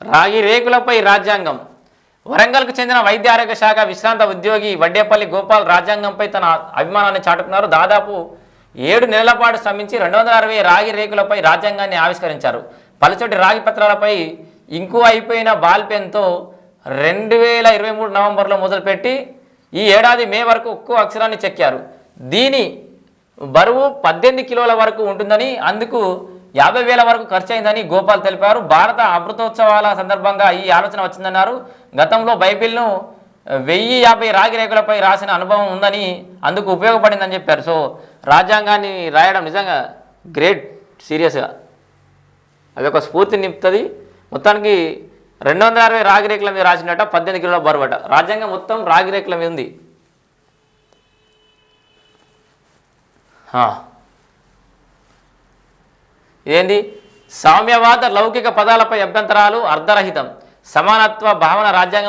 రాగి రేకులపై రాజ్యాంగం. వరంగల్కు చెందిన వైద్య ఆరోగ్య శాఖ విశ్రాంత ఉద్యోగి వడ్డేపల్లి గోపాల్ రాజ్యాంగంపై తన అభిమానాన్ని చాటుకున్నారు. దాదాపు ఏడు నెలల పాటు శ్రమించి రెండు వందల అరవై రాగి రేకులపై రాజ్యాంగాన్ని ఆవిష్కరించారు. పలుచోటి రాగి పత్రాలపై ఇంకు అయిపోయిన బాల్ పెన్తో రెండు వేల ఇరవై మూడు నవంబర్లో మొదలుపెట్టి ఈ ఏడాది మే వరకు ఒక్కో అక్షరాన్ని చెక్కారు. దీని బరువు పద్దెనిమిది కిలోల వరకు ఉంటుందని అందుకు యాభై వేల వరకు ఖర్చు అయిందని గోపాల్ తెలిపారు. భారత అమృతోత్సవాల సందర్భంగా ఈ ఆలోచన వచ్చిందన్నారు. గతంలో బైబిల్ను వెయ్యి యాభై రాగి రేకులపై రాసిన అనుభవం ఉందని అందుకు ఉపయోగపడిందని చెప్పారు. సో రాజ్యాంగాన్ని రాయడం నిజంగా గ్రేట్ సీరియస్గా. అది ఒక స్ఫూర్తి నింపుతుంది. మొత్తానికి రెండు వందల అరవై రాగి రేఖల మీద రాసినట్ట పద్దెనిమిది కిలోల బరువట. రాజ్యాంగం మొత్తం రాగి రేఖల మీద ఉంది. ఏంది? సామ్యవాద లౌకిక పదాలపై అభ్యంతరాలు అర్ధరహితం సమానత్వ భావన రాజ్యాంగం